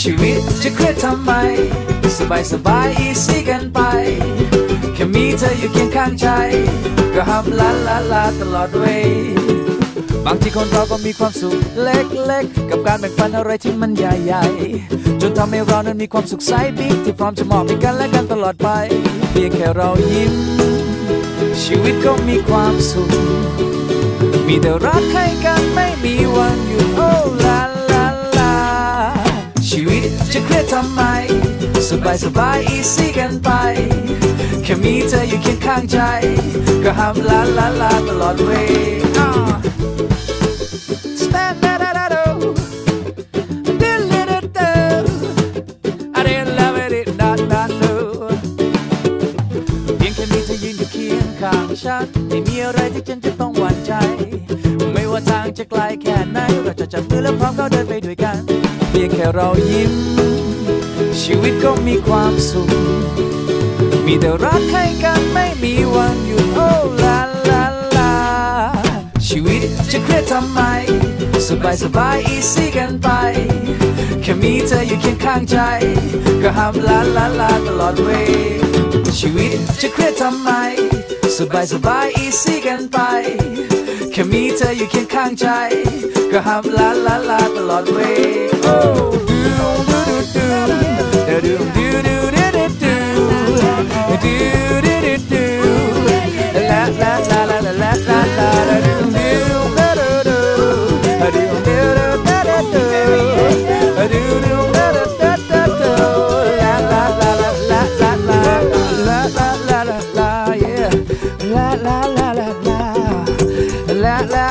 ชีวิตจะเครียดทำไม สบายสบายอีซี่กันไป แค่มีเธออยู่เคียงข้างใจ ก็ฮับลาลาลาตลอดเวลบางทีคนเราก็มีความสุขเล็กๆ กับการแบ่งปันอะไรที่มันใหญ่ๆ จนทำให้เรานั้นมีความสุขไซบิ๊กที่พร้อมจะมอบให้กันและกันตลอดไป เพียงแค่เรายิ้ม ชีวิตก็มีความสุข มีแต่รักให้กันไม่มีวัน ทำไม สบายสบายอีซี่กันไป แค่มีเธออยู่เคียงข้างใจ ก็ห้ามลาลาลาตลอดเวลา I didn't love it, it not, not no. เพียงแค่มีเธอยืนอยู่เคียงข้างฉันไม่มีอะไรที่ฉันจะต้องหวั่นใจ ไม่ว่าทางจะไกลแค่ไหน เราจะจับมือและพร้อมก้าวเดินไปด้วยกัน เพียงแค่เรายิ้ม ชีวิตก็มีความสุข มีแต่รักให้กันไม่มีวันหยุดโอ้ลาลาลา ชีวิตจะเครียดทำไม สบายสบายอีซี่กันไป แค่มีเธออยู่เคียงข้างใจ ก็ห้ามลาลาลาตลอดเวชีวิตจะเครียดทำไม สบายสบายอีซี่กันไป แค่มีเธออยู่เคียงข้างใจ ก็ห้ามลาลาลาตลอดเวล la la